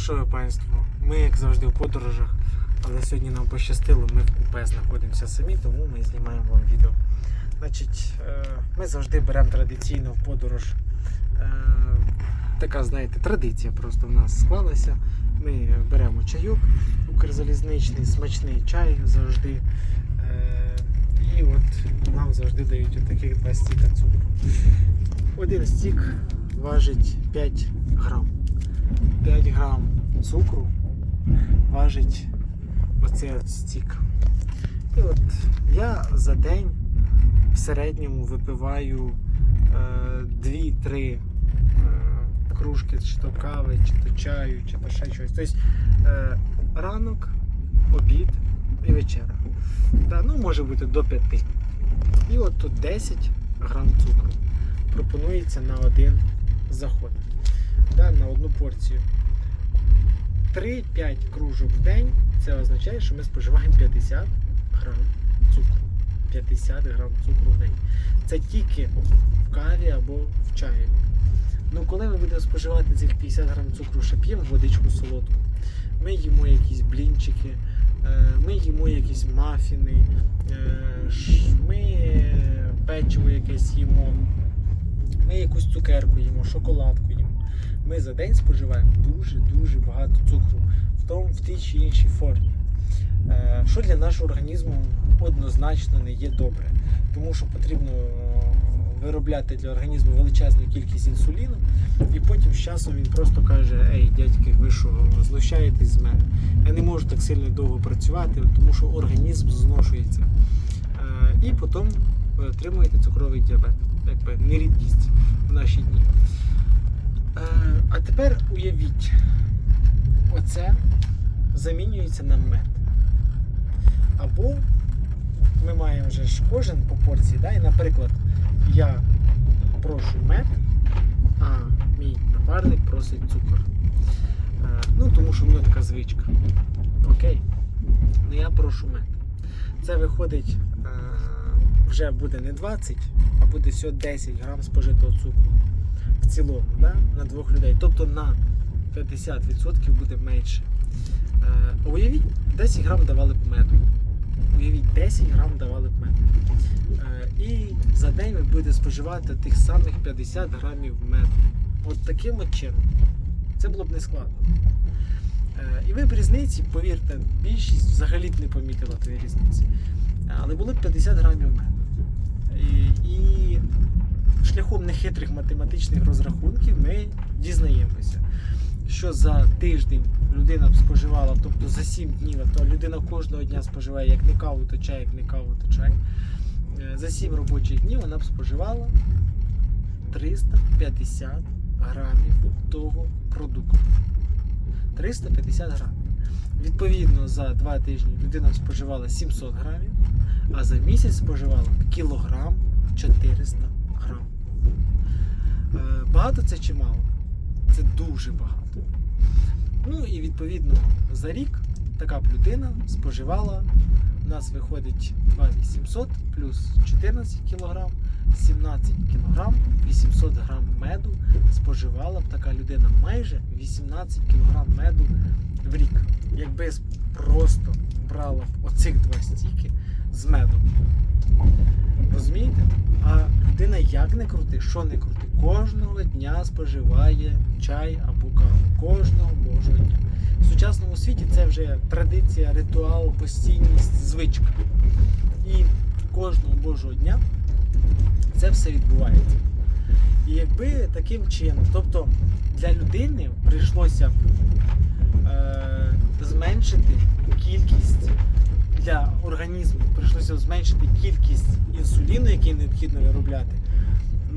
що панство? Ми, як завжди, в подорожах, але сьогодні нам пощастило, ми в купе знаходимося самі, тому ми знімаємо вам відео. Значить, е, ми завжди беремо традиційно в подорож. е, Така, знаєте, традиція просто в нас склалася. Ми беремо чайок, укрзалізничний, смачний чай завжди. Е, І от нам завжди дають отаких два стіка цукру. Один стік важить 5 грам. 5 грам цукру важить оцей стік. І от я за день в середньому випиваю е, 2-3 е, кружки чи то кави, чи то чаю, чи то ще щось. Тобто е, ранок, обід і вечеря. Да, ну, може бути до 5. І от тут 10 грам цукру пропонується на один заход. Да, на одну порцію. 3-5 кружок в день це означає, що ми споживаємо 50 грам цукру. 50 грам цукру в день. Це тільки в каві або в чаї. Ну, коли ми будемо споживати цих 50 грам цукру, ще п'ємо водичку солодку. Ми їмо якісь блінчики, е, ми їмо якісь мафіни, е, ми печиво якесь їмо, ми якусь цукерку їмо, шоколадку їмо. Ми за день споживаємо дуже-дуже багато цукру в тому, в тій чи іншій формі. Е, Що для нашого організму однозначно не є добре, тому що потрібно е, виробляти для організму величезну кількість інсуліну, і потім з часом він просто каже: Ей, дядьки, ви що, знущаєтесь з мене? Я не можу так сильно довго працювати, тому що організм зношується. Е, І потім ви отримуєте цукровий діабет, якби не рідкість в наші дні. Е, А тепер уявіть, оце замінюється на мед. Або ми маємо вже ж кожен по порції, да? і, наприклад, я прошу мед, а мій напарник просить цукор. Е, Ну, тому що в нього така звичка. Окей. Ну я прошу мед. Це виходить, е, вже буде не 20, а буде всього 10 грам спожитого цукру в цілому да? на двох людей. Тобто на 50% буде менше. Е, уявіть, 10 грам давали б меду. Уявіть, 10 грам давали б меду. Е, і за день ви будете споживати тих самих 50 грамів меду. От таким от чином. Це було б не складно. Е, і ви б різниці, повірте, більшість взагалі б не помітила тої різниці. Е, Але було б 50 грамів меду. І, і шляхом нехитрих математичних розрахунків ми дізнаємося, що за тиждень людина б споживала, тобто за 7 днів, то людина кожного дня споживає як не каву, то чай, як не каву, то чай. Е, За 7 робочих днів вона б споживала 350 грамів того продукту. 350 грамів. Відповідно, за 2 тижні людина споживала 700 грамів, а за місяць споживала кілограм 400 грам. Е, Багато це чи мало? Це дуже багато. Ну і відповідно за рік така б людина споживала. У нас виходить 2800 плюс 14 кг, 17 кг, 800 грам меду споживала б така людина майже 18 кг меду в рік. Якби просто брала б оцих два стіки з медом. Розумієте? А людина як не крути, що не крути, кожного дня споживає чай або каву. Кожного божого дня. В сучасному світі це вже традиція, ритуал, постійність, звичка. І кожного божого дня це все відбувається. І якби таким чином, тобто для людини прийшлося б е, зменшити кількість для організму, прийшлося зменшити кількість інсуліну, який необхідно виробляти.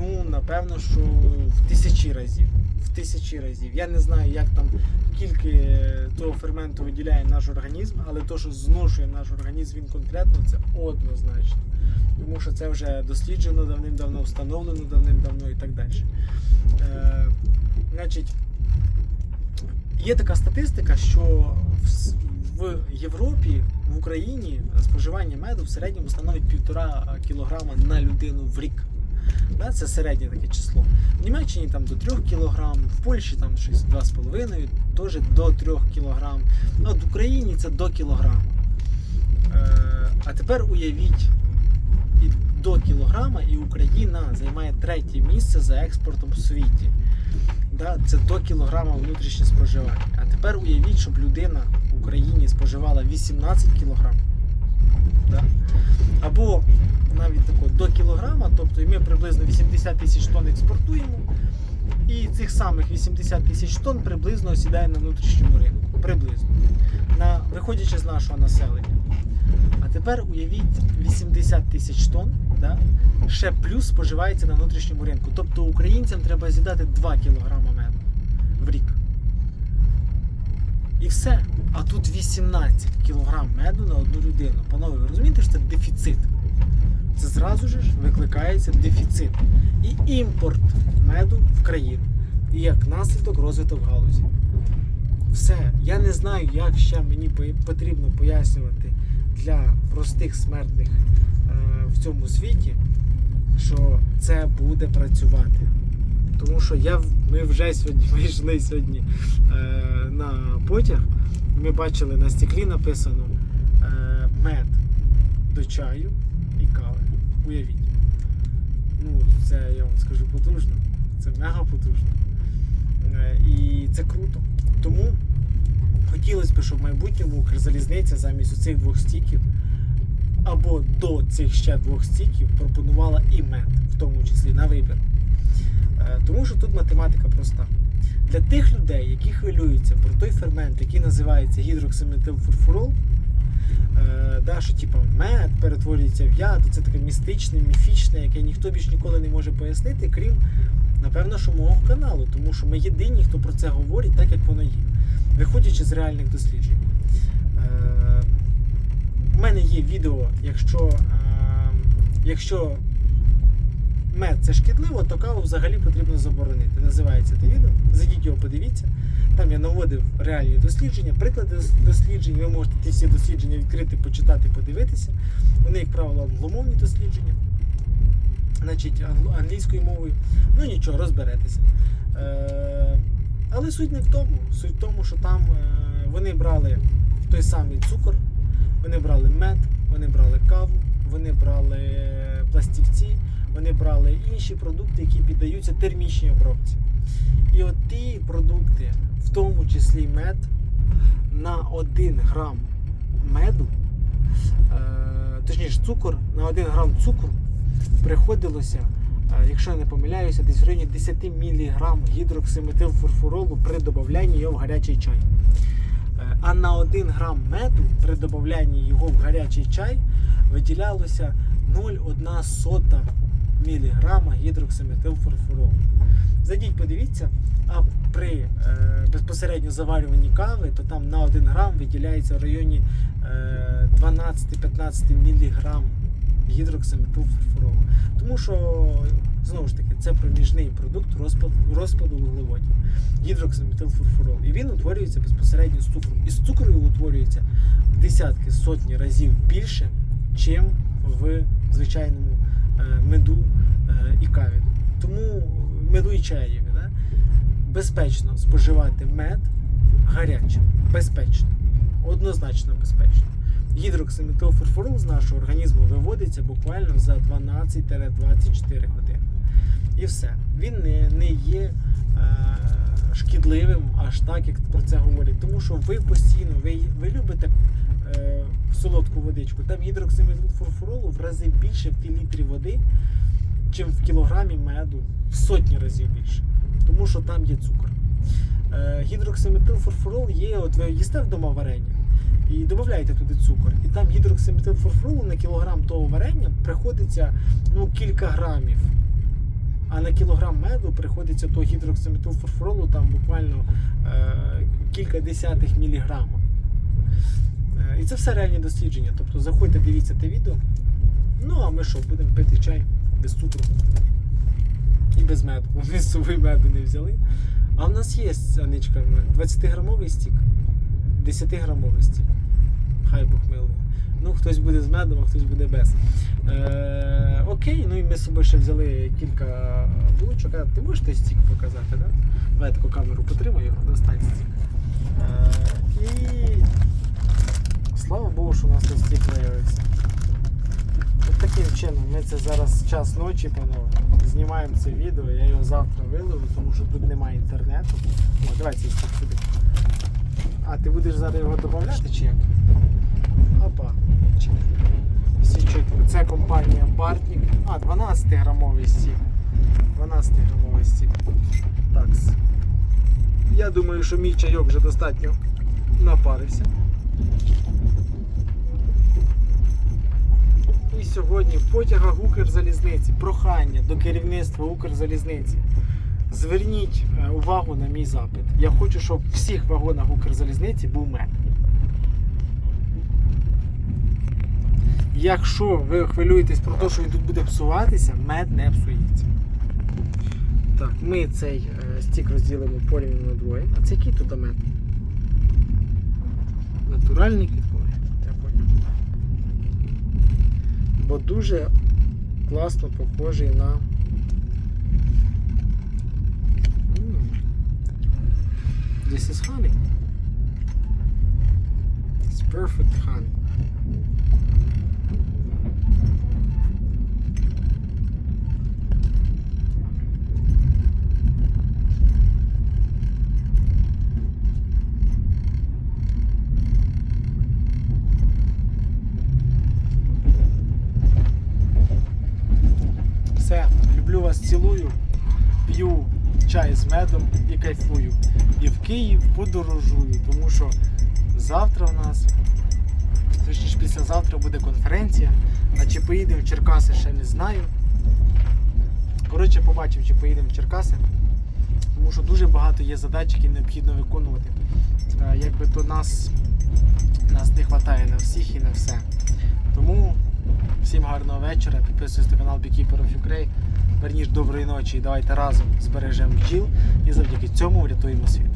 Ну, напевно, що в тисячі разів. В тисячі разів. Я не знаю, як там скільки того ферменту виділяє наш організм, але то, що зношує наш організм, він конкретно, це однозначно. Тому що це вже досліджено давним-давно, встановлено давним-давно і так далі. Е, значить, є така статистика, що в, Європі, в Україні споживання меду в середньому становить півтора кілограма на людину в рік. Да, це середнє таке число. В Німеччині там до 3 кг, в Польщі там щось 2,5, теж до 3 кг. От в Україні це до кілограма. Е, а тепер уявіть, і до кілограма, і Україна займає третє місце за експортом в світі. Да, це до кілограма внутрішнє споживання. А тепер уявіть, щоб людина в Україні споживала 18 кілограм. Да? Або навіть тако, до кілограма, тобто і ми приблизно 80 тисяч тонн експортуємо, і цих самих 80 тисяч тонн приблизно осідає на внутрішньому ринку. Приблизно. На, виходячи з нашого населення. А тепер уявіть 80 тисяч тонн, да? ще плюс споживається на внутрішньому ринку. Тобто українцям треба з'їдати 2 кг меду в рік. І все. А тут 18 кг меду на одну людину. Панове, ви розумієте, що це дефіцит? Це зразу ж викликається дефіцит і імпорт меду в країну. І як наслідок розвиток галузі. Все. Я не знаю, як ще мені потрібно пояснювати для простих смертних е, в цьому світі, що це буде працювати. Тому що я, ми вже сьогодні вийшли сьогодні е, на потяг. Ми бачили на стеклі написано е, мед до чаю і кави. Уявіть. Ну, це я вам скажу потужно. Це мега потужно. Е, і це круто. Тому хотілося б, щоб в майбутньому Укрзалізниця замість оцих двох стіків або до цих ще двох стіків пропонувала і мед, в тому числі на вибір. Е, Тому що тут математика проста. Для тих людей, які хвилюються про той фермент, який називається гідроксиметилфурфурол, да, що типу, мед перетворюється в яд, це таке містичне, міфічне, яке ніхто більш ніколи не може пояснити, крім, напевно, що мого каналу, тому що ми єдині, хто про це говорить так, як воно є, виходячи з реальних досліджень. Е, У мене є відео, якщо, е, якщо мед це шкідливо, то каву взагалі потрібно заборонити. Називається це відео. Зайдіть його, подивіться. Там я наводив реальні дослідження, приклади досліджень. Ви можете ті всі дослідження відкрити, почитати, подивитися. Вони, як правило, англомовні дослідження, значить англійською мовою. Ну нічого, розберетеся. Е, але суть не в тому. Суть в тому, що там е, вони брали той самий цукор, вони брали мед, вони брали каву, вони брали пластівці, вони брали інші продукти, які піддаються термічній обробці. І от ті продукти, в тому числі мед, на 1 грам меду, е, точніше цукор, на 1 грам цукру приходилося, е, якщо я не помиляюся, десь в районі 10 мг гідроксиметилфурфуролу при додаванні його в гарячий чай. Е, А на 1 грам меду при додаванні його в гарячий чай виділялося 0,1 сота міліграма гідроксиметилфурфуролу. Зайдіть, подивіться, а при е, безпосередньо заварюванні кави, то там на 1 грам виділяється в районі е, 12-15 міліграм гідроксиметилфурфуролу. Тому що, знову ж таки, це проміжний продукт розпаду, розпаду вуглеводів. Гідроксиметилфурфурол. І він утворюється безпосередньо з цукром. І з цукрою утворюється в десятки, сотні разів більше, чим в звичайному меду е, і каві. Тому меду і чаєві. Да? Безпечно споживати мед гарячим. Безпечно. Однозначно безпечно. Гідроксиметилфурфурол з нашого організму виводиться буквально за 12-24 години. І все. Він не, не є е, шкідливим аж так, як про це говорять. Тому що ви постійно, ви, ви любите е, солодку водичку. Там гідроксиметилфурфуролу в рази більше в літрі води, чим в кілограмі меду, в сотні разів більше. Тому що там є цукор. Е, гідроксиметилфурфурол є, от ви їсте вдома варення і додаєте туди цукор. І там гідроксиметилфурфуролу на кілограм того варення приходиться ну, кілька грамів. А на кілограм меду приходиться того гідроксиметилфурфуролу там буквально е, кілька десятих міліграма. Е, і це все реальні дослідження. Тобто заходьте, дивіться те відео. Ну а ми що, будемо пити чай без цукру і без меду. Ми з собою меду не взяли. А в нас є Аничка 20-грамовий стік, 10-грамовий стік. Хай Бог милує. Ну, хтось буде з медом, а хтось буде без. Е, окей, ну і ми з собою ще взяли кілька булочок. Ти можеш той стік показати? Да? Давай таку камеру потримай його, достань стік. Е, і слава Богу, що у нас той стік виявився. От таким чином, ми це зараз час ночі, панове. Знімаємо це відео, я його завтра виливу, тому що тут немає інтернету. О, давай цей стік сюди. А, ти будеш зараз його додавати чи як? Опа. Чик. Всі чітко. Це компанія Бартнік. А, 12 грамовий стік. 12 грамовий стік. Так. Я думаю, що мій чайок вже достатньо напарився. І сьогодні в потягах Укрзалізниці прохання до керівництва Укрзалізниці. Зверніть е, увагу на мій запит. Я хочу, щоб в всіх вагонах Укрзалізниці був мед. Якщо ви хвилюєтесь про те, що він тут буде псуватися, мед не псується. Так, ми цей е, стік розділимо порівняно на двоє. А це який тут мед? Натуральний Бо дуже класно похожий на. This is honey. It's perfect honey. Цілую, п'ю чай з медом і кайфую. І в Київ подорожую, тому що завтра у нас, точніше післязавтра буде конференція. А чи поїдемо в Черкаси, ще не знаю. Коротше, побачимо, чи поїдемо в Черкаси. Тому що дуже багато є задач, які необхідно виконувати. Е, Якби то нас, нас не вистачає на всіх і на все. Тому всім гарного вечора. Підписуйтесь на канал Beekeeper Ukraine. Верніше доброї ночі і давайте разом збережемо бджіл і завдяки цьому врятуємо світ.